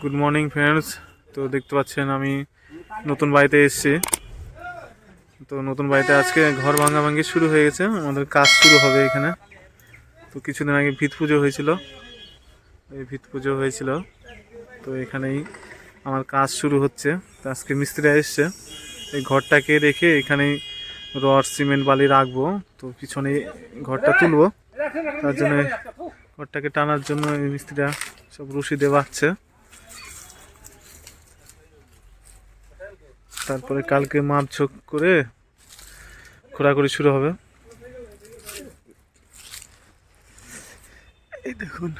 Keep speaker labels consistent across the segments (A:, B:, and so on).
A: Good morning friends তো দেখতে পাচ্ছেন, আমি নতুন বাড়িতে এসেছি। তো নতুন বাড়িতে আজকে ঘর ভাঙা ভাঙি শুরু হয়ে গেছে। আমাদের কাজ শুরু হবে এখানে। তো কিছুদিন আগে ভিত পুজো হয়েছিল। এই ভিত পুজো হয়েছিল। তো এখানেই আমার কাজ শুরু হচ্ছে। তো আজকে মিস্ত্রিরা এসছে। এই ঘরটাকে রেখে এখানেই রড, সিমেন্ট, বালি রাখব। তো পিছনে ঘরটা তুলবো। তার জন্য ঘরটাকে টানার জন্য এই মিস্ত্রিরা সব রশি দেওয়াচ্ছে। তারপরে কালকে মাপ ছোক করে খোঁড়াখুড়ি শুরু হবে। এই দেখুন,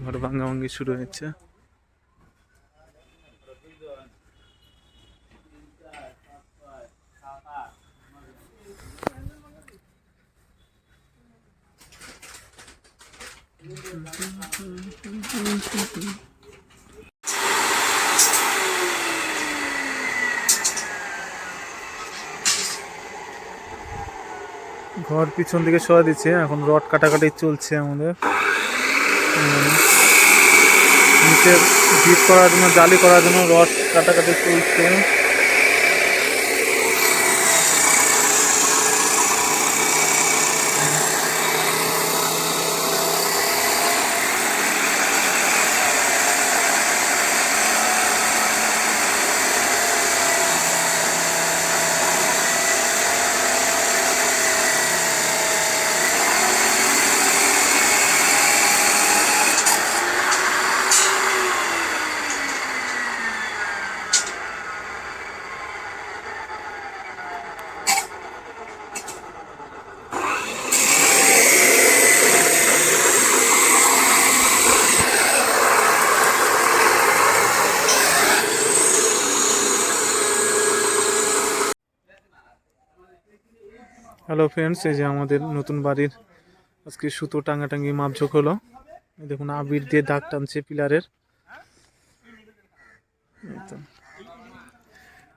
A: ঘর ভাঙ্গা ভাঙ্গি শুরু হয়েছে। ঘর পিছন দিকে সরা দিচ্ছে, এখন রড কাটাকাটি চলছে আমাদের। নিচে ভিট করার জন্য, জালি করার জন্য রড কাটাকাটি চলছে। হ্যালো ফ্রেন্ডস এই যে আমাদের নতুন বাড়ির আজকে সুতো টাঙ্গাটাঙ্গি মাপঝোক হলো। দেখুন, আবির দিয়ে দাগ টানছে পিলারের।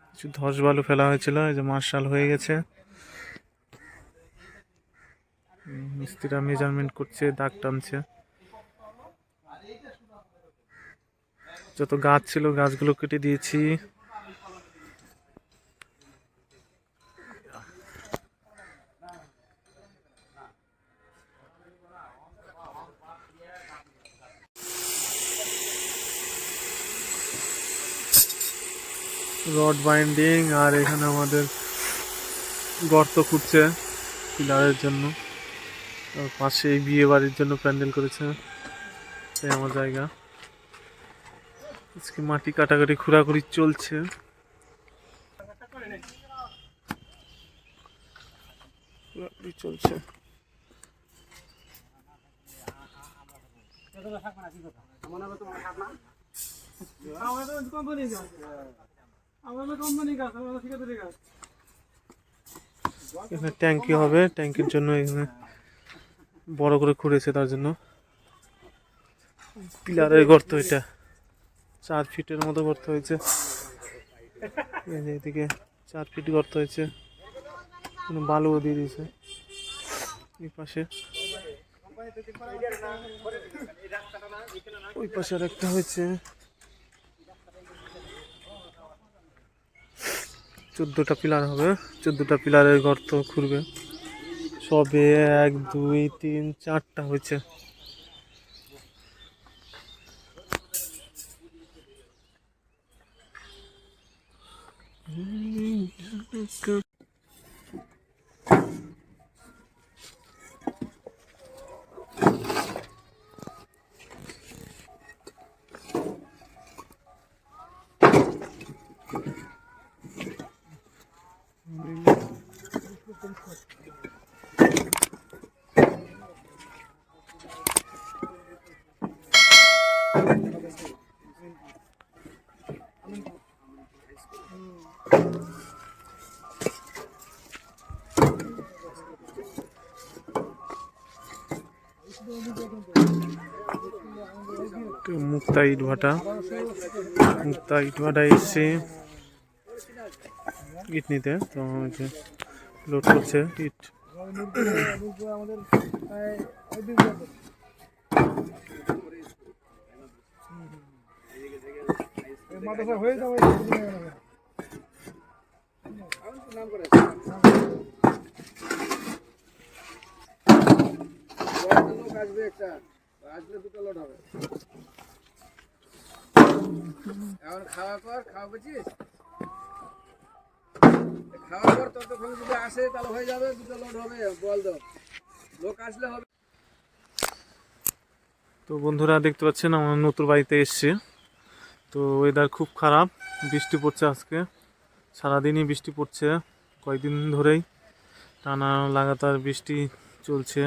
A: কিছু ধস বালু ফেলা হয়েছিল, এই যে মার্শাল হয়ে গেছে। মিস্ত্রিরা মেজারমেন্ট করছে, দাগ টানছে। যত গাছ ছিল, গাছগুলো কেটে দিয়েছি। রড বাইন্ডিং আর এখানে আমাদের গর্ত খুঁড়ছে পিলারের জন্য। তার পাশেই বিয়ে বাড়ির জন্য প্যান্ডেল করেছে। এই আমার জায়গা। আজকে মাটি কাটাকাটি খুঁড়াখুড়ি চলছে। চলছে। এখানে ট্যাঙ্কি হবে ট্যাঙ্কির জন্য এখানে বড় করে খুঁড়েছে তার জন্য। পিলারের গর্ত এটা। চার ফিটের মতো গর্ত হয়েছে। এদিকে চার ফিট গর্ত হয়েছে। বালুও দিয়ে দিয়েছে। এই পাশে। ওই পাশে আর একটা হয়েছে। চোদ্দোটা পিলার হবে। চোদ্দোটা পিলারের গর্ত খুঁড়বে সবে এক দুই তিন চারটা হয়েছে। তা ইট ভাটা তা ইটভাটা এসছে ইট নিতে। তো যে লোড করছে ইট।
B: হয়ে যাবে আসবে একটা আসলে দুটো লট হবে এখন খাওয়া কর খাওয়া বুঝিস খাওয়া পর ততক্ষণ যদি আসে তাহলে হয়ে যাবে, দুটো লোড হবে, বল লোক আসলে হবে।
A: তো বন্ধুরা দেখতে পাচ্ছেন, আমার নতুন বাড়িতে এসছে। তো ওয়েদার খুব খারাপ, বৃষ্টি পড়ছে আজকে। সারাদিনই বৃষ্টি পড়ছে কয়েকদিন ধরেই। টানা লাগাতার বৃষ্টি চলছে,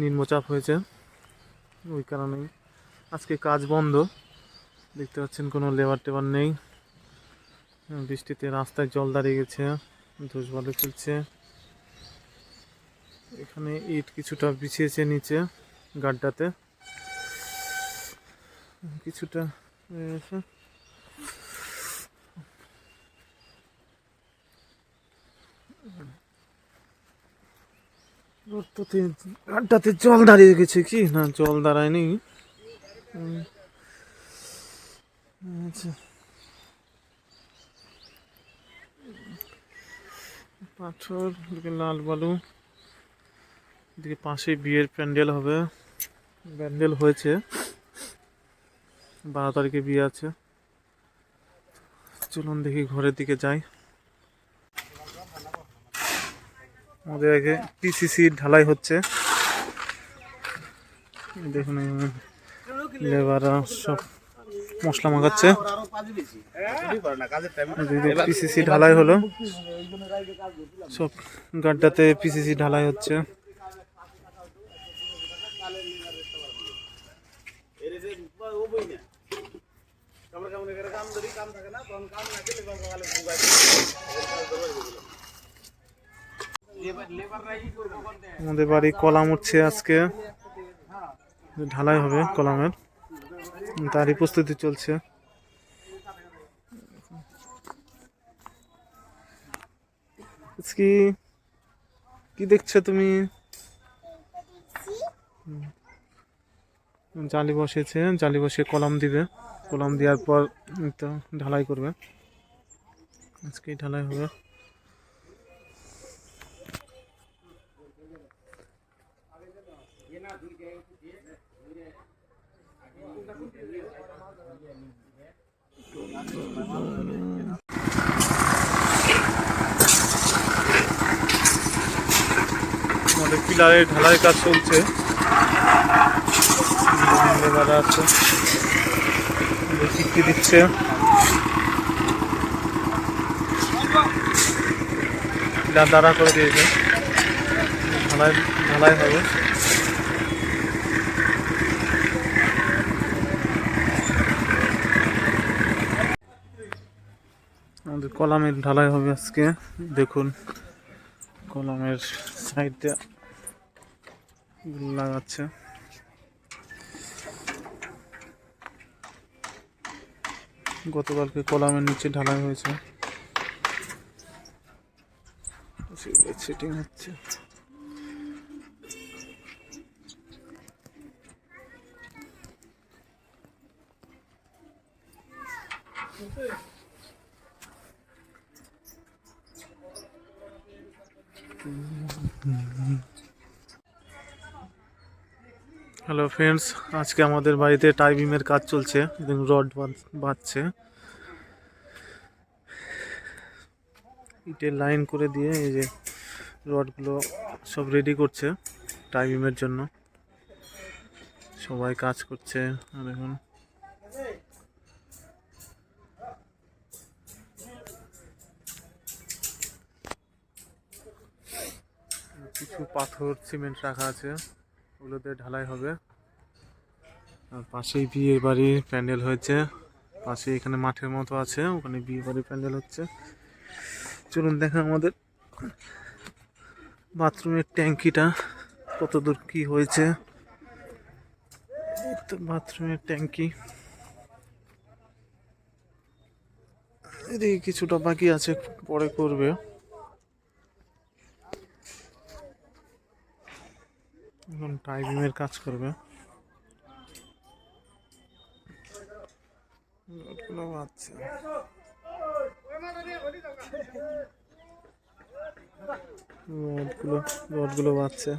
A: নিম্নচাপ হয়েছে, ওই কারণেই। আজকে কাজ বন্ধ। দেখতে পাচ্ছেন, কোনো লেবার টেবার নেই। বৃষ্টিতে রাস্তায় জল দাঁড়িয়ে গেছে, ধুস ভালো চলছে। এখানে ইট কিছুটা বিছিয়েছে নিচে গাড্ডাতে। কিছুটা। গাড্ডাতে জল দাঁড়িয়ে গেছে কি? না, জল দাঁড়ায়নি। আচ্ছা। পাথর, এদিকে লাল বালু, এদিকে পাশে বিয়ের প্যান্ডেল হবে। প্যান্ডেল হয়েছে। বারো তারিখে বিয়ে আছে। চলুন দেখি ঘরের দিকে যাই। আমাদের আগে পিসিসি ঢালাই হচ্ছে। দেখুন লেবাররা সব মশলা মাখাচ্ছে। পিসিসি ঢালাই হলো। সব গাড্ডাতে পিসিসি ঢালাই হচ্ছে। আমাদের বাড়ি কলাম উঠছে আজকে। ঢালাই হবে কলামের। তারই প্রস্তুতি চলছে। কি কি দেখছ তুমি। জালি বসেছে জালি বসে কলাম দিবে। কলাম দেওয়ার পর তো ঢালাই করবে। আজকেই ঢালাই হবে আমাদের পিলারের ঢালাই কাজ চলছে। দিচ্ছে। পিলার দাঁড়া করে দিয়েছে। ঢালাই ঢালাই হবে। আমাদের কলামের ঢালাই হবে আজকে। দেখুন, কলামের সাইডটা। লাগাচ্ছে। গতকালকে কলামের নিচে ঢালাই হয়েছে। সেটিং হচ্ছে হ্যালো ফ্রেন্ডস আজকে আমাদের বাড়িতে টাইবিমের কাজ চলছে, এবং রড বাঁধছে। ইটের লাইন করে দিয়ে এই যে রডগুলো সব রেডি করছে টাইবিমের জন্য। সবাই কাজ করছে, আর এখন কিছু পাথর সিমেন্ট রাখা আছে, ওগুলোতে ঢালাই হবে। আর পাশেই বিয়ে বাড়ির প্যান্ডেল হয়েছে। পাশে এখানে মাঠের মতো আছে, ওখানে বিয়ে বাড়ির প্যান্ডেল হচ্ছে। চলুন দেখা আমাদের বাথরুমের ট্যাঙ্কিটা কত দূর কি হয়েছে। বাথরুমের ট্যাঙ্কি। এদিকে কিছুটা বাকি আছে, পরে করবে। টাইপিংয়ের কাজ করবে। বাচ্চা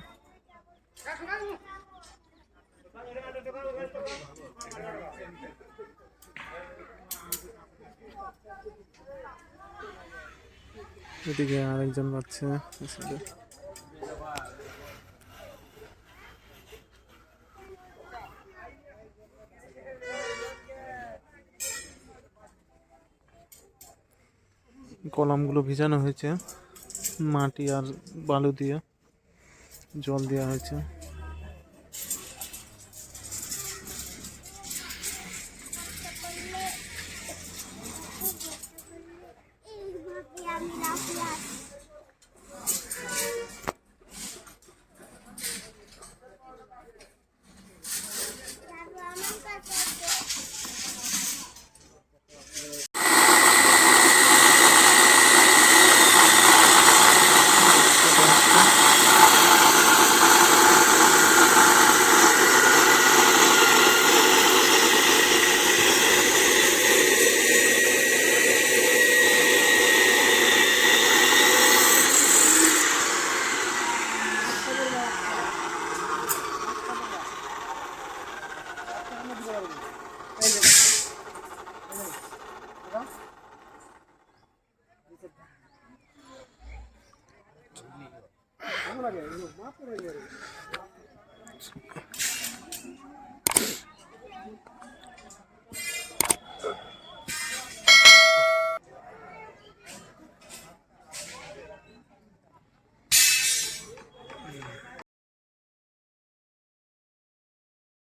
A: এদিকে আরেকজন বাচ্চা কলামগুলো ভিজানো হয়েছে। মাটি আর বালু দিয়ে জল দেওয়া হয়েছে।
B: এইভাবে
C: மாப்பிள்ளை